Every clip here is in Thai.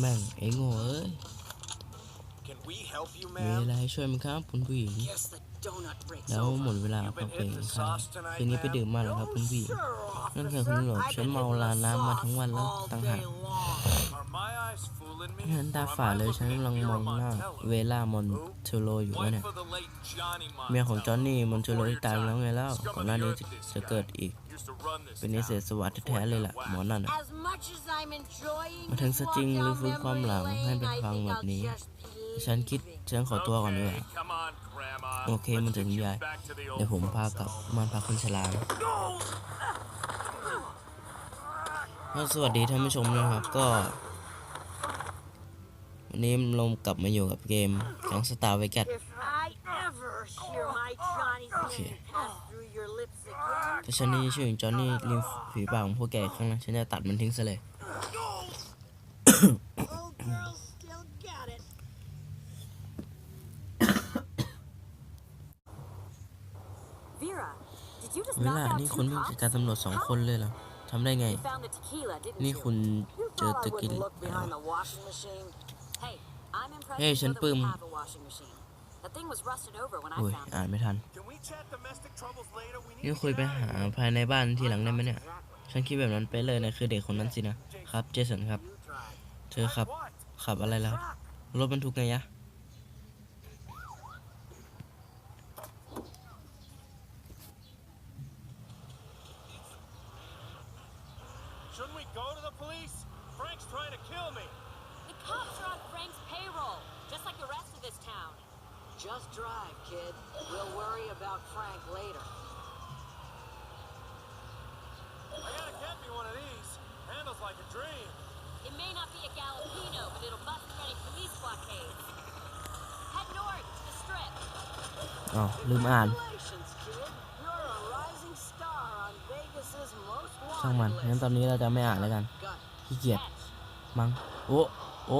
แม่งไอ้โง่เอ้ย Can we help you, มี ma'am? อะไรให้ช่วยไหมครับคุณผู้หญิง Guess the donut breaks แล้ว over. หมดเวลา You've พัก been เพลง hitting the ครับ sauce tonight, คืนนี้ไป ma'am? ดื่มมาเหรอครับคุณผู้หญิง Sure, นั่นคือคุณตำรวจ officer. ฉัน I've เมา been ลา hitting น้ำมา the ทั้งวันแล้ว sauce ต่าง all หาก day long. Are my eyes fooling me? ฉันตา Or am ฝาด I เลยฉัน looking กำลัง at มอง Vera หน้า Montello? เวล่ามอนเทโลอยู่วะ Wife เนี่ย เมียของจอห์นนี่มันจะลงตายแล้วไงเล่าก่อนหน้านี้จะเกิดอีก เป็นนิสัสวัสดิ์แท้เลยล่ะหมอนั่นมาถึงสจริงรื้อฟื้นความหลังให้เป็นฟังแบบนี้ ฉันคิดฉันขอตัวก่อนดีกว่าโอเคมันถึงยายเดี๋ยวผมพากลับมันพาคุณฉลาก็สวัสดีท่านผู้ชมนะครับก็วันนี้ลมกลับมาอยู่กับเกมของสตาร์ไวกั Johnny's Okay. name pass through your lips again, ถ้าฉันได้ยินชื่อของจอห์นนี่ริมฝีปากของพวกแกอีกครั้งนะฉันจะตัดมันทิ้งซะเลย old girl still got it. Vera, did you just เว knock ลา out นี่ two คุณวิ่ง cops? จัดการตำรวจสองคนเลยเหรอทำได้ไง You found the tequila, didn't นี่ you? คุณ You เจอ thought ตะ I กี้ wouldn't look behind the washing machine? Hey, I'm impressed Hey, to know that we ฉันปลื้ม have a washing machine. That thing was rusted over when I อุ้ย found อ่าน it. ไม่ทัน Can we chat domestic troubles later? We need นี่ to คุย get ไป out of หา here. ภายในบ้านที่หลังได้ไหมเนี่ย ฉันคิดแบบนั้นไปเลยนะคือเด็กคนนั้นสินะ ครับ เจสันครับ You drive. เธอขับ What? ขับอะไรแล้วรถบรรทุกไงยะ Just drive, kid. We'll worry about Frank later. I gotta get me one of these. Handles like a dream. It may not be a Galapino, but it'll bust through any police blockades. Head north to the strip. อ๋อ ลืมอ่าน Congratulations, kid. You're a rising star on Vegas's most ช่างมัน wanted งั้น list. ตอนนี้เราจะไม่อ่านแล้วกัน Gun. ขี้เกียจ Catch. มั้ง โอ้โอ้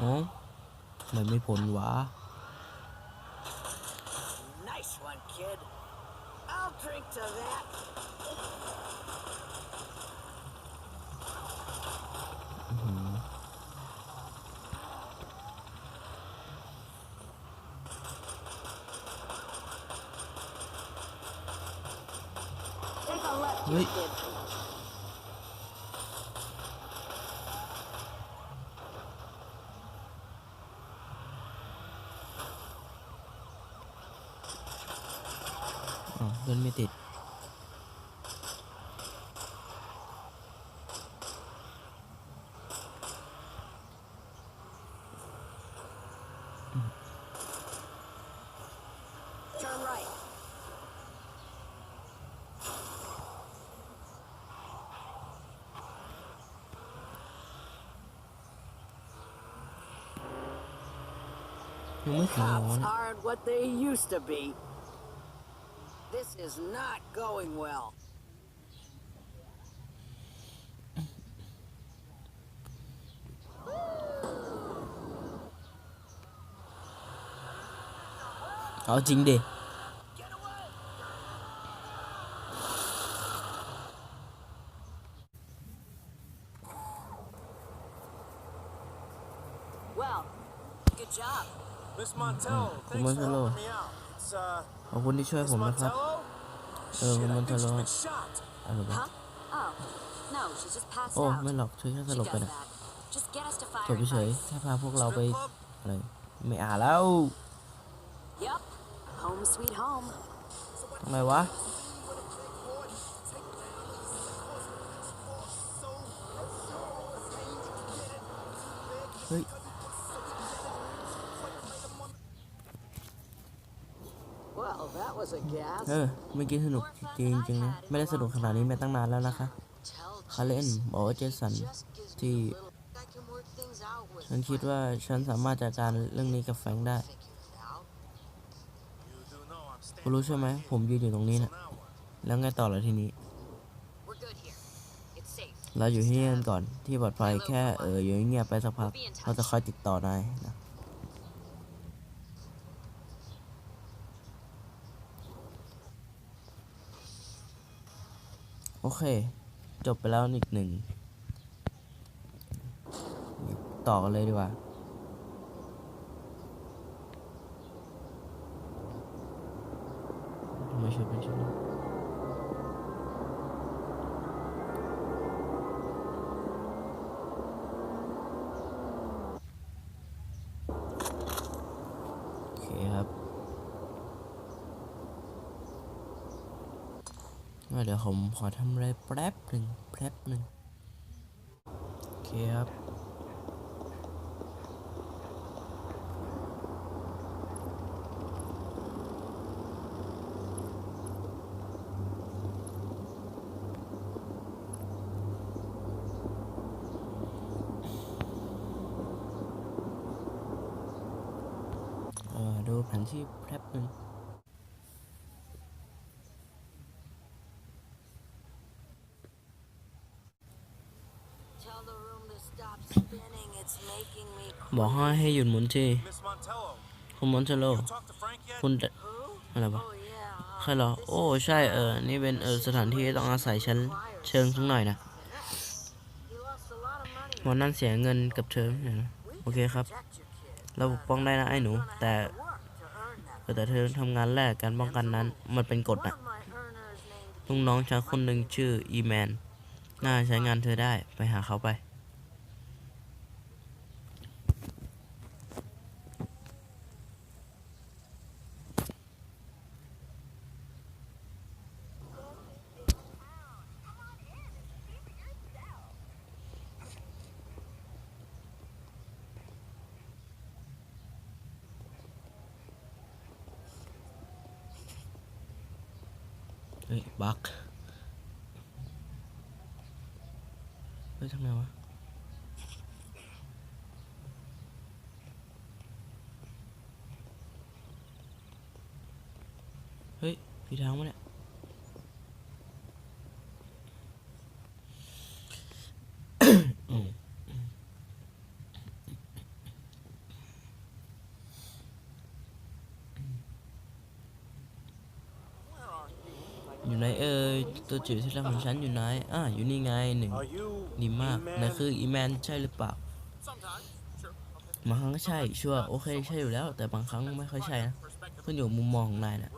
โอ้มันไม่ผลวะ อ๋อเดินไม่ติด Turn right.ยังไม่ถึงหรอ Cops เนี่ย aren't what they used to be. This is not going well. เอาจริงดิ Well, good job. Miss Montello, Mm, thanks for Montello. helping me out. It's, uh, ขอบคุณที่ช่วย Miss ผมนะครับ Montello? Uh, Shit, I think Montello. she's been shot. อะไรวะ Huh? Oh. No, she's just passed โอ้ out. ไม่หรอกเธอแค่ส She ล does บไปนะ that. Just get us to จบ fire เฉย advice. แค่พาพวกเราไป Strip club? อะไรไม่อ่านแล้ว Yup. Home sweet home. ทำไมวะเฮ้ย Well, that was a gas. เออเมื่อกี้สนุกจริงๆนะไม่ได้สนุกขนาดนี้มาตั้งนานแล้วนะคะคาเล่นบอกว่าเจสันที่ฉันคิดว่าฉันสามารถจัดการเรื่องนี้กับแฟงได้คุณรู้ใช่ไหมผมยืนอยู่ตรงนี้นะแล้วไงต่อละทีนี้เราอยู่ที่นี่กันก่อนที่ปลอดภัยแค่เอออยู่เงียบๆไปสักพักเราจะคอยติดต่อนายนะ โอเค จบไปแล้วอีกหนึ่ง ต่อกันเลยดีกว่าทำไมชุดเป็นชุดโอเคครับว่า เดี๋ยวผมขอทำอะไรแป๊บหนึ่งแป๊บหนึ่งโอเคครับเออดูแผนที่แป๊บหนึ่ง Tell the room to stop spinning. It's making me บอกให้ให้หยุดหมุนที่ Miss Montello, คุณมอนเทโล you talked to Frank yet? คุณจะ Who? อะไรวะ Oh yeah. ใครเหรอ โอ้ ใช่ เออ นี่เป็น เออ สถานที่ต้องอาศัยฉันเชิงสักหน่อยนะ He lost a lot of money. วันนั้นเสียเงินกับเธอเนี่ยนะโอเคครับ Protect your kid. เราปกป้องได้นะไอ้หนู แต่ Work to earn that. แต่เธอทำงานแรกการป้องกันนั้น มันเป็นกฎ One นะ of my earners named ลูกน้องฉันคนหนึ่งชื่ออีแมน น่าใช้งานเธอได้ไปหาเขาไปเฮ้ยบัก เฮ้ย ทำไงวะเฮ้ยพี่ทางวะเนี่ย อยู่ไหนเอ่ยตัวจิ๋วที่รักของฉันอยู่ไหนอ่าอยู่นี่ไงหนึ่งดีมากนายคืออีแมนใช่หรือเปล่าบางครั้งก็ใช่ชัวร์โอเคใช่อยู่แล้ว แต่บางครั้งไม่ค่อยใช่นะขึ้นอยู่มุมมองของนายนะ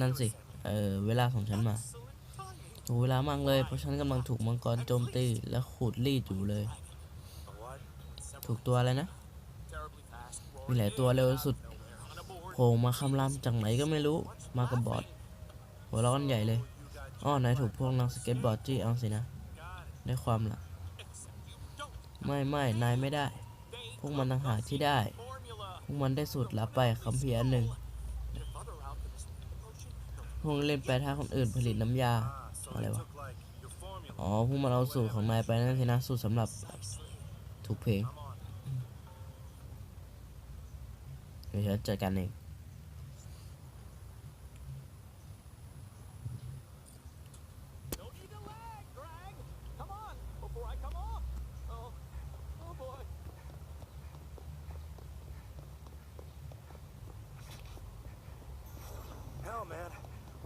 นั่นสิเออเวลาของฉันมาถูกเวลามากเลยเพราะฉันกำลังถูกมังกรโจมตีและขูดรีดอยู่เลย ถูกตัวอะไรนะมีหลายตัวเร็วสุดโผล่มาคำรามจากไหนก็ไม่รู้มากับบอร์ด หัวเราะกันใหญ่เลยอ้อนายถูกพวกนักสเก็ตบอร์ดจี้เอาสินะ ได้ความละไม่ไม่นายไม่ได้ พวกมันต่างหากที่ได้ พวกมันได้สูตรลับไปคำเพียนหนึ่ง พวกเล่นแปรท่าคนอื่นผลิตน้ำยา อะไรวะ อ๋อ พวกมันเอาสูตรของนายไปนั่นสินะ สูตรสำหรับถูกเพลงเดี๋ยวฉันจัดการเอง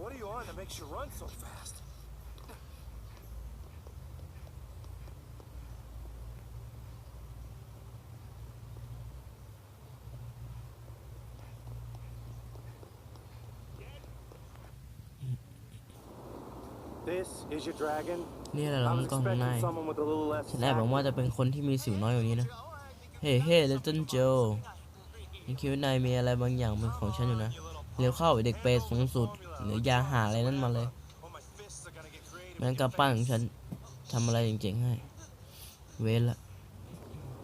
what are you on that makes you run so fast? This is your dragon. นี่แหละเรา I มั was งกรของนาย expecting someone with a little less ฉันแอบหวังว่าจะเป็นคนที่มีสิวน้อยกว่านี้นะ เฮ้เฮ้เลตันโจฉันคิดว่านายมีอะไรบางอย่างเป็นของฉันอยู่นะ เร็วเข้าไอ้เด็กเปรตสูงสุด หรือยาหาอะไรนั่นมาเลยแม่งกับปั้นของฉันทำอะไรเจ๋งๆให้ เวทละ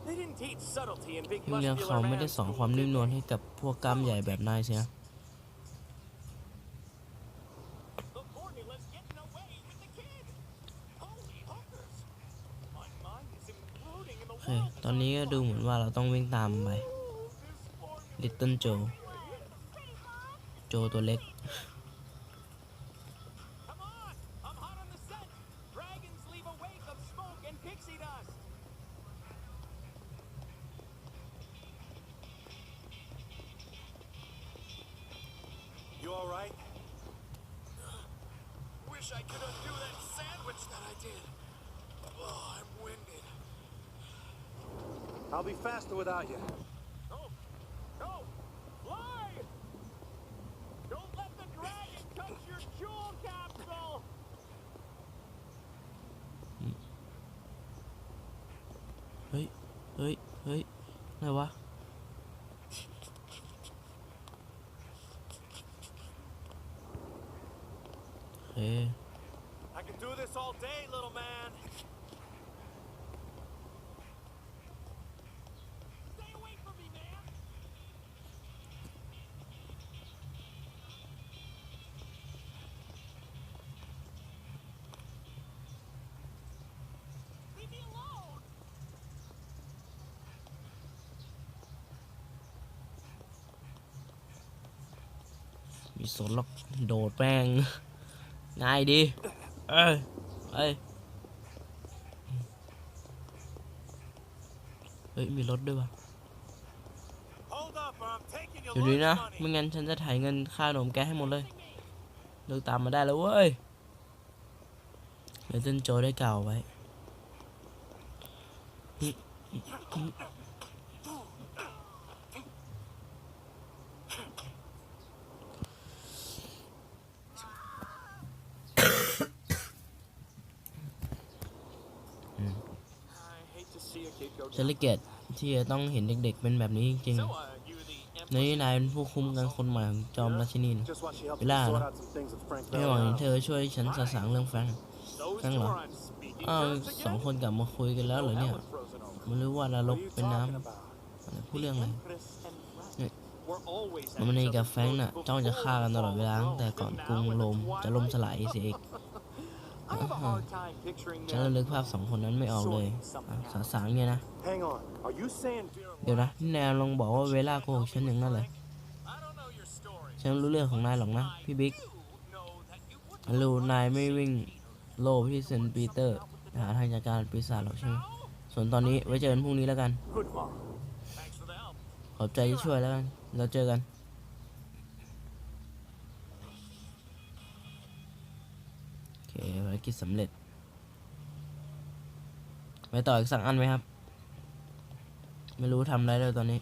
ที่เมืองเขาไม่ได้สอนความนิ่มนวลให้กับพวกกล้ามใหญ่แบบนายใช่สียตอนนี้ก็ดูเหมือนว่าเราต้องวิ่งตามไปลิตเติ้ลโจ โจตัวเล็ก right? Wish I could undo that sandwich that I did. Oh, I'm winded. I'll be faster without you. Hey, hey, hey! Don't มีสนหรอกโดดแป้งง่ายดีเอ้ยเอ้ยเฮ้ย มีรถด้วยวะ Hold up, or I'm taking your อยู่ดี lunch นะ money. ไม่งั้นฉันจะถ่ายเงินค่าขนมแกให้หมดเลยเลิกตามมาได้แล้วเว้ยเลเจนโจได้กล่าวไว้ I hate to see a kid go ฉันเลยเกลียดที่จะต้องเห็นเด็กๆเป็นแบบนี้จริง So, uh, you the ๆในนี้นายเป็นผู้คุมกันคนใหม่ของจอมราชินีนะ Just while she helps Wala, me sort no? out some things with Frank ไม่หวัง Bell. เธอช่วยฉันสะสางเรื่องแฟรงค์ Those Hang two on. are on speaking อ้าว terms สอง again? คนกลับมาคุยกันแล้วเหรอ Oh, เนี่ย that one's frozen over. มันรู้ว่านร What ก are you เป็นน้ talking about? ำอะไรพูดเรื่องอะไร Empress and Frank Yeah. were always at มันมัน each นี่กับ other's แฟรงค์น่ะ throats จ้องจะฆ่ากันตลอดเวลา before ตั้งแต่ Rome, ก่อน and กรุง now in โร the มจะล่ม twilight. สลายเสียอีก ฉัน them ระลึกภาพสองคนนั้นไม่ออกเลยอะสาสางเนี่ยนะ Hang on. Are you saying เดี๋ยวนะนี่นายลองบอกว่าเวลาโกหกฉันอย่างนั้นเลย I don't know your story. ฉันรู้เรื่องของนายหรอกนะ พี่บิ๊ก You know that you wouldn't ฉันรู้นายไม่วิ่งโลภที่เซนต์ปีเตอร์หาทางจัดการปีศาจหรอกใช่ไหมส่วนตอนนี้ไว้เจอกันพรุ่งนี้แล้วกัน good mom? Thanks for the help. ขอบใจที่ช่วยแล้วกัน เราเจอกัน เคภารกิจสำเร็จ ไปต่ออีกสักอันไหมครับ ไม่รู้ทำอะไรเลยตอนนี้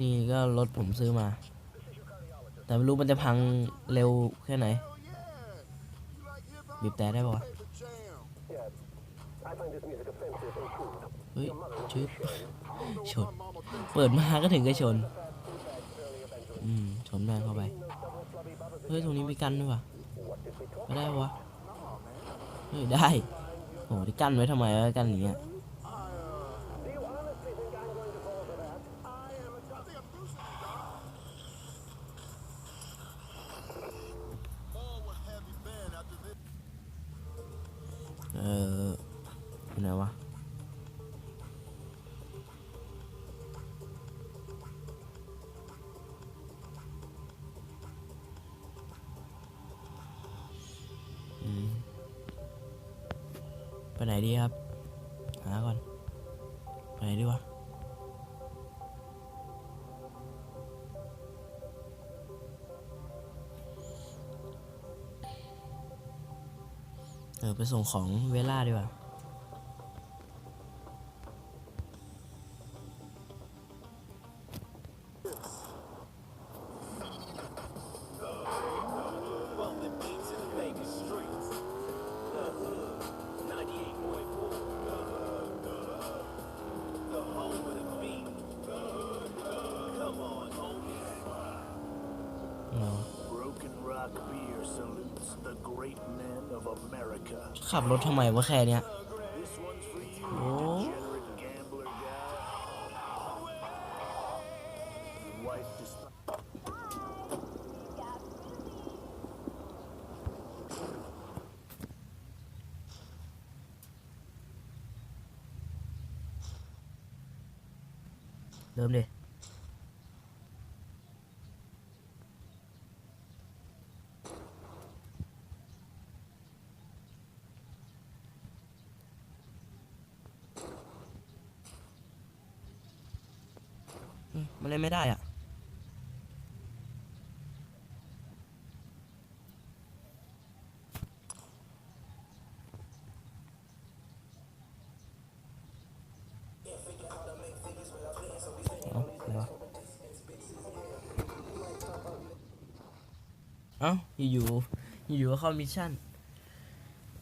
นี่ก็รถผมซื้อมา แต่ไม่รู้มันจะพังเร็วแค่ไหน บีบแต่ได้ปะวะ เฮ้ยชึบชน เปิดมาก็ถึงก็ชน อืม ชนแม่งเข้าไป เฮ้ย ตรงนี้มีกันด้วยวะไม่ได้วะ เฮ้ย ได้โอ้ที่กั้นไว้ทำไมวะกั้นอย่างเงี้ย เออไปส่งของเวล่าดีกว่า ขับรถทำไมวะแค่เนี้ยโอเริ่มเลย เล่นไม่ได้อะเอาอะไรวะเอ้าอยู่ๆอยู่ๆก็เข้ามิชชั่น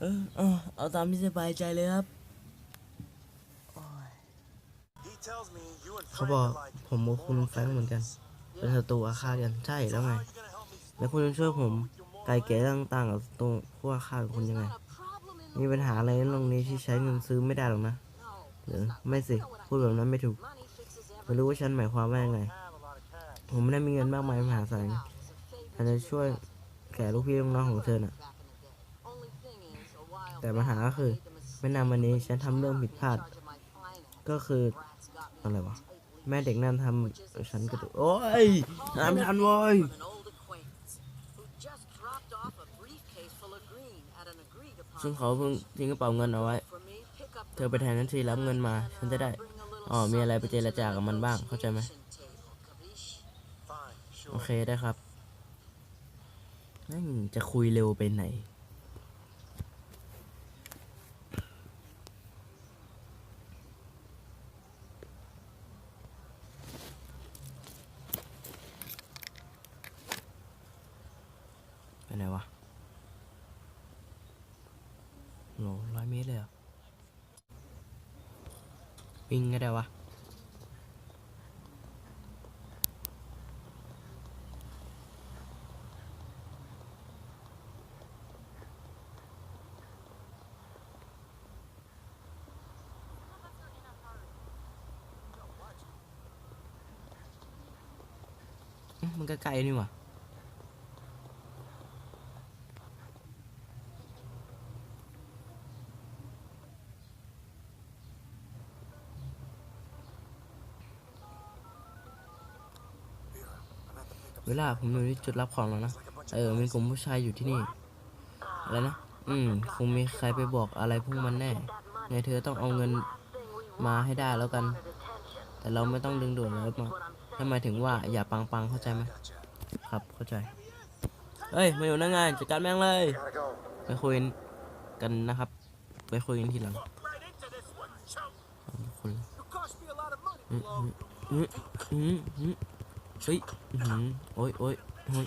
เออเออเอาตามที่สบายใจเลยครับ เขาบอก ผมกับคุณแฟงเหมือนกัน เป็นศัตรูอาฆาตกันใช่แล้วไง แล้วคุณจะช่วยผมไกลเกลี่ยเรื่องต่างกับศัตรูผู้อาฆาตของคุณยังไง มีปัญหาอะไรในโลกนี้ที่ใช้เงินซื้อไม่ได้หรอกนะ หรือไม่สิ พูดแบบนั้นไม่ถูก ไม่รู้ว่าฉันหมายความว่ายังไง ผมไม่ได้มีเงินมากมายมหาศาลฉันจะช่วยแก่ลูกพี่ลูกน้องของเธอน่ะ แต่ปัญหาก็คือ ไม่นานวันนี้ฉันทำเรื่องผิดพลาด ก็คืออะไรวะ แม่เด็กนั่นทำฉันกระตุกโอ้ยตามไม่ทันเว้ยซึ่งเขาเพิ่งทิ้งกระเป๋าเงินเอาไว้ เธอไปแทนนันทีรับเงินมา ฉันจะได้ อ๋อ มีอะไรไปเจรจากับมันบ้าง เข้าใจไหม โอเคได้ครับนั่นจะคุยเร็วไปไหน ไปไหนวะโหร้อย เมตรเลยเหรอ วิ่งก็ได้วะมมันก็ไกลนี่หว่า เวลาผมอยู่ที่จุดรับของแล้วนะ เออมีกลุ่มผู้ชายอยู่ที่นี่ อะไรนะ อืม คงมีใครไปบอกอะไรพวกมันแน่ไงเธอต้องเอาเงินมาให้ได้แล้วกัน แต่เราไม่ต้องดึงดูดเลยมาให้หมถึงว่าอย่าปังปังเข้าใจไหมครับ เข้าใจเฮ้ย มาอยู่หนั่งไงจัดการแม่งเลย ไปคุยกันนะครับ ไปคุยกันทีหลัง Right into this one, chump. ทุกคน You cost me a lot of money, อืมอืมอืมอืม เฮ้ยอื้อหือโอ้ยโอ้ยโอ้ย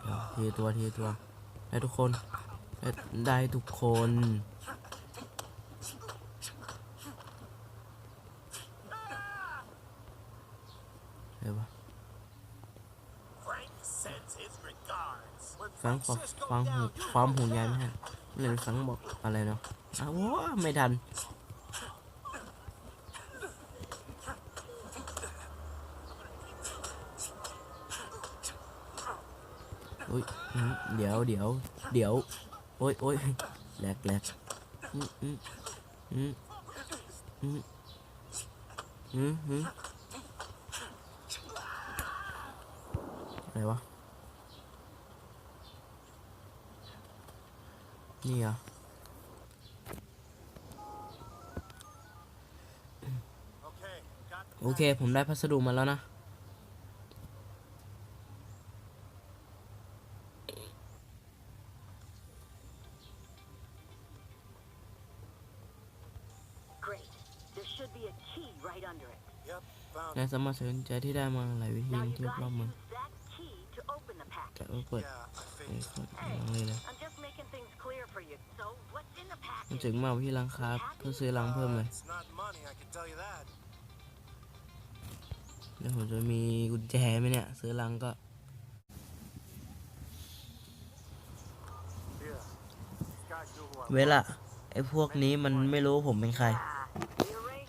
เทียวทีตัวทีตัวได้ทุกคนได้ทุกคนเดี๋ยวฟังขอฟังหูความห่วงใยไหมฮะเลยฟังบอกอะไรเนาะอ้าวว้าไม่ทัน อุ้ยเดี๋ยวเดี๋ยวเดี๋ยวโอ้ยโอ้ยแหลกแหลกอืมอืมอืมอืมอืมอืมอะไรวะ นี่อะโอเค ผมได้พัสดุมาแล้วนะ should be a key right under it. Yep, found นายสามารถสนใจที่ได้มาหลายวิธี Now you ที่ร gotta อบๆเมือง use that key to open the แต่ package. ก็เปิด Yeah, I เปิด figured. เปิดลังเลยเลย I'm just making things clear for you. So, what's in the มัน package? ถึงมาที่ร้านค้าเพื่อซื้อรังเพิ่มเลย It's not money, I can tell you that. แล้วผมจะมีกุญแจไหมเนี่ย ซื้อรังก็ Here, these guys knew who I เวลาไอ้พวกนี้มันไม่รู้ว่าผมเป็นใคร The arrangement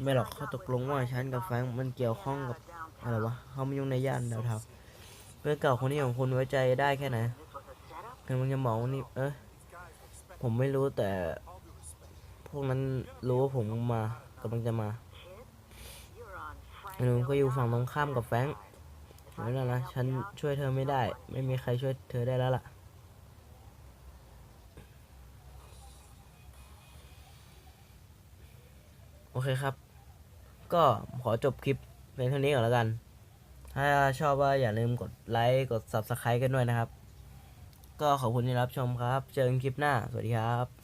ไม่หรอก I ข้อตกลงว่าฉันกับแฟงมันเกี่ยวข้องกับอะไรวะเขาไม่ยุ่งในย่านดาวเทาเพื่อนเก่าคนนี้ของคุณไว้ใจได้แค่ไหน This was a setup? กำลังจะบอกว่านี่เออผมไม่รู้แต่ พวกนั้นรู้ว่าผมมากำลังจะมาไอ้หนูก็อยู่ฝั่งตรงข้ามกับแฟงไม่เป็นนะฉันช่วยเธอไม่ได้ ไม่มีใครช่วยเธอได้แล้วล่ะโอเคครับ ก็ขอจบคลิปเพียงเท่านี้ก่อนแล้วกัน ถ้าชอบว่าอย่าลืมกดไลค์กด Subscribe กันด้วยนะครับ ก็ขอบคุณที่รับชมครับ เจอกันคลิปหน้า สวัสดีครับ